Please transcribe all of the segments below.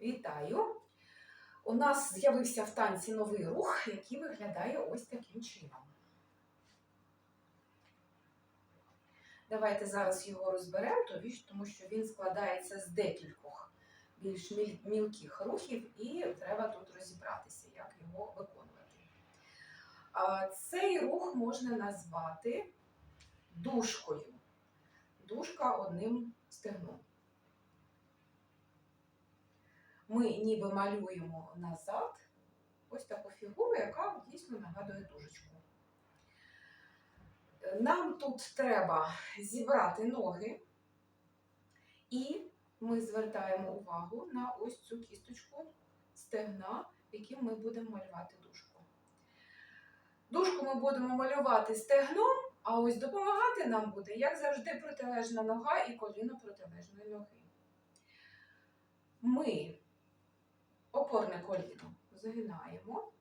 Вітаю! У нас з'явився в танці новий рух, який виглядає ось таким чином. Давайте зараз його розберемо, тому що він складається з декількох більш мілких рухів, і треба тут розібратися, як його виконувати. Цей рух можна назвати дужкою. Дужка одним стегном. Ми ніби малюємо назад ось таку фігуру, яка дійсно нагадує дужечку. Нам тут треба зібрати ноги, і ми звертаємо увагу на ось цю кісточку стегна, яким ми будемо малювати дужку. Дужку ми будемо малювати стегном, а ось допомагати нам буде, як завжди, протилежна нога і коліно протилежної ноги. Ми опорне коліно загинаємо.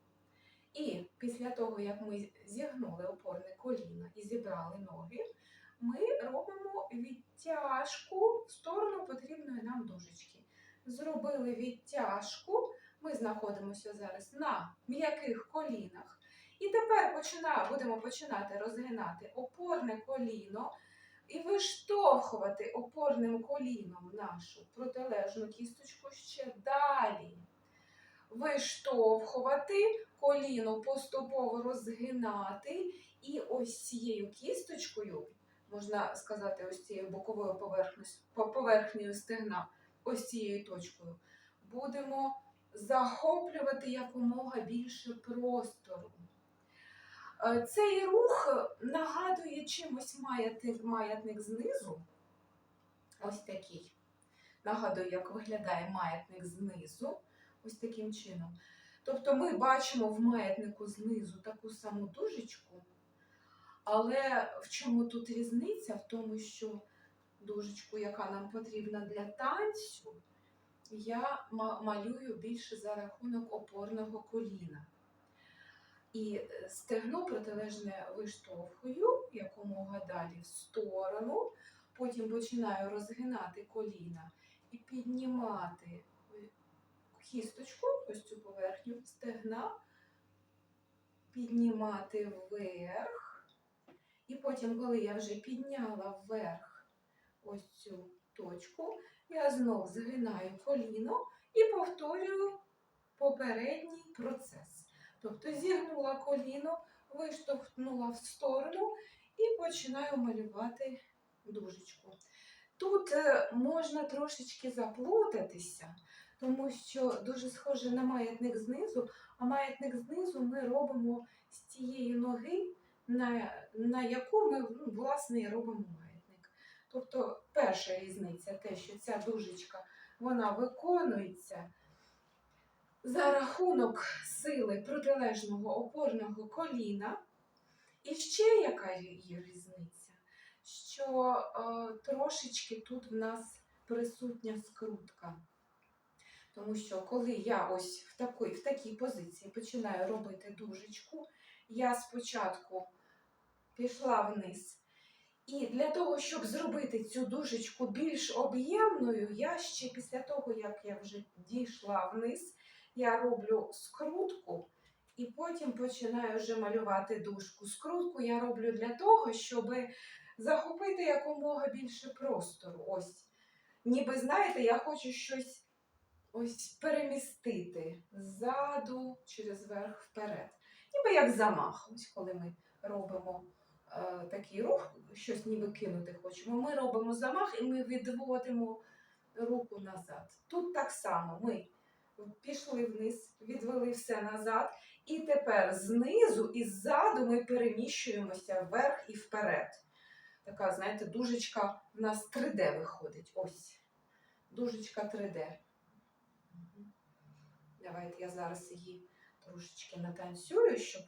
І після того, як ми зігнули опорне коліно і зібрали ноги, ми робимо відтяжку в сторону потрібної нам дужечки. Зробили відтяжку, ми знаходимося зараз на м'яких колінах. І тепер почина, будемо починати розгинати опорне коліно і виштовхувати опорним коліном нашу протилежну кісточку ще далі. Виштовхувати, коліно поступово розгинати, і ось цією кісточкою, можна сказати, ось цією боковою поверхнею, стегна, ось цією точкою, будемо захоплювати якомога більше простору. Е, Цей рух нагадує чимось маятник, маятник знизу. Ось такий. Нагадую, як виглядає маятник знизу. Ось таким чином. Тобто ми бачимо в маятнику знизу таку саму дужечку, але в чому тут різниця? В тому, що дужечку, яка нам потрібна для танцю, я малюю більше за рахунок опорного коліна. І е, стегно протилежне виштовхую якомога далі в сторону, потім починаю розгинати коліна і піднімати кісточку, ось цю поверхню стегна, піднімати вверх. І потім, коли я вже підняла вверх ось цю точку, я знов згинаю коліно і повторюю попередній процес. Тобто зігнула коліно, виштовхнула в сторону і починаю малювати дужечку. Тут е, можна трошечки заплутатися, тому що дуже схоже на маятник знизу, а маятник знизу ми робимо з тієї ноги, на, на яку ми ну, власне і робимо маятник. Тобто перша різниця те, що ця дужечка вона виконується за рахунок сили протилежного опорного коліна. І ще яка є різниця? Що е, трошечки тут в нас присутня скрутка. Тому що коли я ось в такій, в такій позиції починаю робити дужечку, я спочатку пішла вниз. І для того, щоб зробити цю дужечку більш об'ємною, я ще після того, як я вже дійшла вниз, я роблю скрутку і потім починаю вже малювати дужку. Скрутку я роблю для того, щоб захопити якомога більше простору. Ось. Ніби, знаєте, я хочу щось ось перемістити ззаду через верх вперед. Ніби як замах. Ось коли ми робимо е, такий рух, щось ніби кинути хочемо. Ми робимо замах і ми відводимо руку назад. Тут так само ми пішли вниз, відвели все назад, і тепер знизу і ззаду ми переміщуємося вверх і вперед. Така, знаєте, дужечка в нас 3D виходить. Ось. Дужечка 3D. Давайте я зараз її трошечки натанцюю, щоб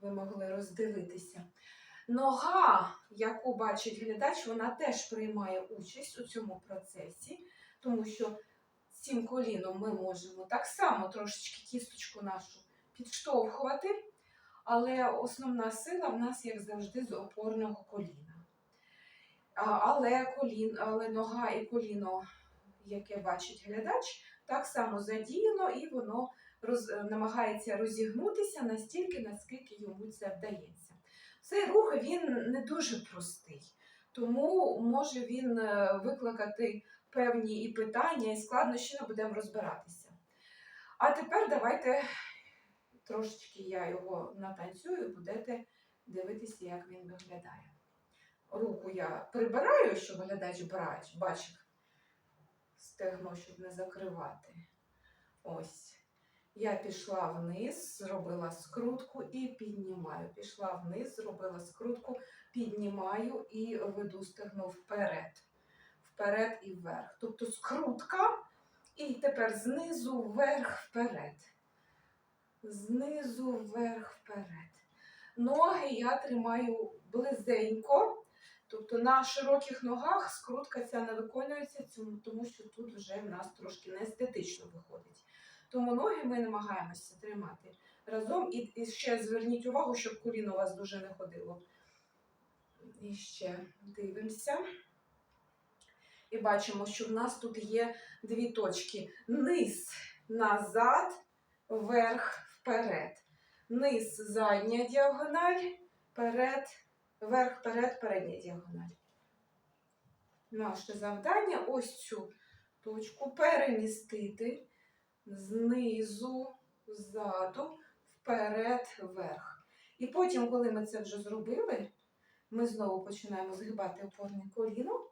ви могли роздивитися. Нога, яку бачить глядач, вона теж приймає участь у цьому процесі, тому що цим коліном ми можемо так само трошечки кісточку нашу підштовхувати, але основна сила в нас, як завжди, з опорного коліна. Але, колін, але нога і коліно, яке бачить глядач, так само задіяно, і воно роз, е, намагається розігнутися настільки, наскільки йому це вдається. Цей рух він не дуже простий, тому може він е, викликати певні і питання, і складнощі, ми будемо розбиратися. А тепер давайте трошечки я його натанцюю, будете дивитися, як він виглядає. Руку я прибираю, щоб глядач бачив стегно, щоб не закривати. Ось. Я пішла вниз, зробила скрутку і піднімаю. Пішла вниз, зробила скрутку, піднімаю і веду стегно вперед. Вперед і вверх. Тобто скрутка, і тепер знизу вверх вперед. Знизу вверх вперед. Ноги я тримаю близенько. Тобто на широких ногах скрутка ця не виконується, тому що тут вже в нас трошки неестетично виходить. Тому ноги ми намагаємося тримати разом. І, і ще зверніть увагу, щоб коліно у вас дуже не ходило. І ще дивимося. І бачимо, що в нас тут є дві точки: низ назад, вверх, вперед. Низ задня діагональ, вперед, вверх, вперед, передня діагональ. Наше завдання ось цю точку перемістити знизу, ззаду, вперед, вверх. І потім, коли ми це вже зробили, ми знову починаємо згибати опорне коліно,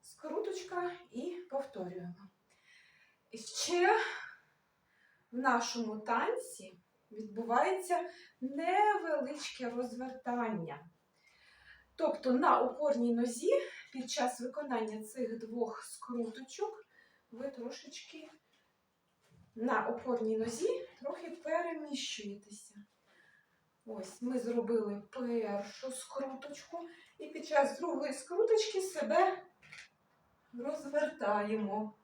скруточка і повторюємо. І ще в нашому танці відбувається невеличке розвертання. Тобто на опорній нозі під час виконання цих двох скруточок ви трошечки на опорній нозі трохи переміщуєтеся. Ось ми зробили першу скруточку, і під час другої скруточки себе розвертаємо.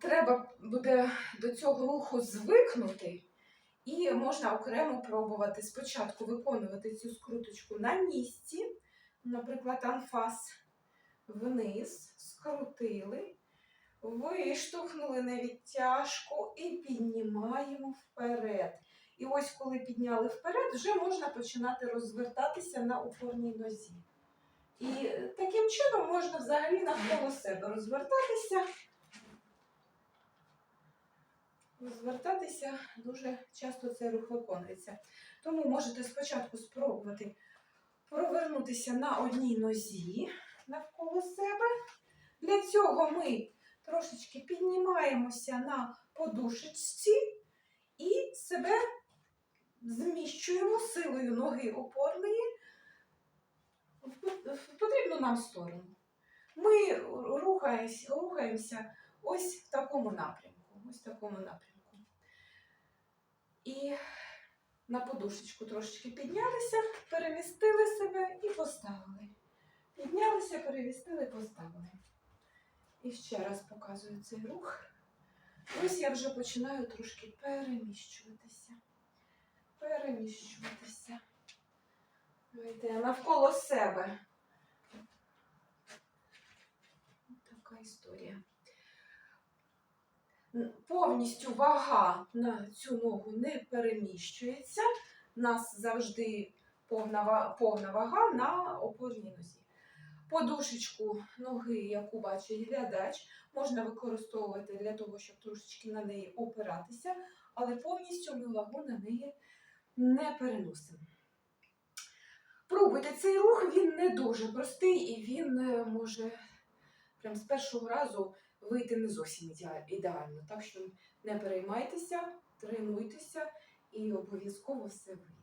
Треба буде до цього руху звикнути, і можна окремо пробувати спочатку виконувати цю скруточку на місці, наприклад, анфас вниз, скрутили, виштовхнули на відтяжку і піднімаємо вперед. І ось, коли підняли вперед, вже можна починати розвертатися на опорній нозі. І таким чином можна взагалі навколо себе розвертатися. Розвертатися дуже часто цей рух виконується. Тому можете спочатку спробувати провернутися на одній нозі навколо себе. Для цього ми трошечки піднімаємося на подушечці і себе зміщуємо силою ноги опорної в потрібну нам сторону. Ми рухаємося ось в такому напрямку. Ось такому напрямку. І на подушечку трошечки піднялися, перемістили себе і поставили. Піднялися, перемістили, поставили. І ще раз показую цей рух. Ось я вже починаю трошки переміщуватися. Переміщуватися. Йде навколо себе. Така історія. Повністю вага на цю ногу не переміщується. У нас завжди повна, повна вага на опорній нозі. Подушечку ноги, яку бачить глядач, можна використовувати для того, щоб трошечки на неї опиратися, але повністю ми вагу на неї не переносимо. Пробуйте цей рух, він не дуже простий і він е, може прям з першого разу вийти не зовсім ідеально. Так що не переймайтеся, тренуйтеся і обов'язково все вийде.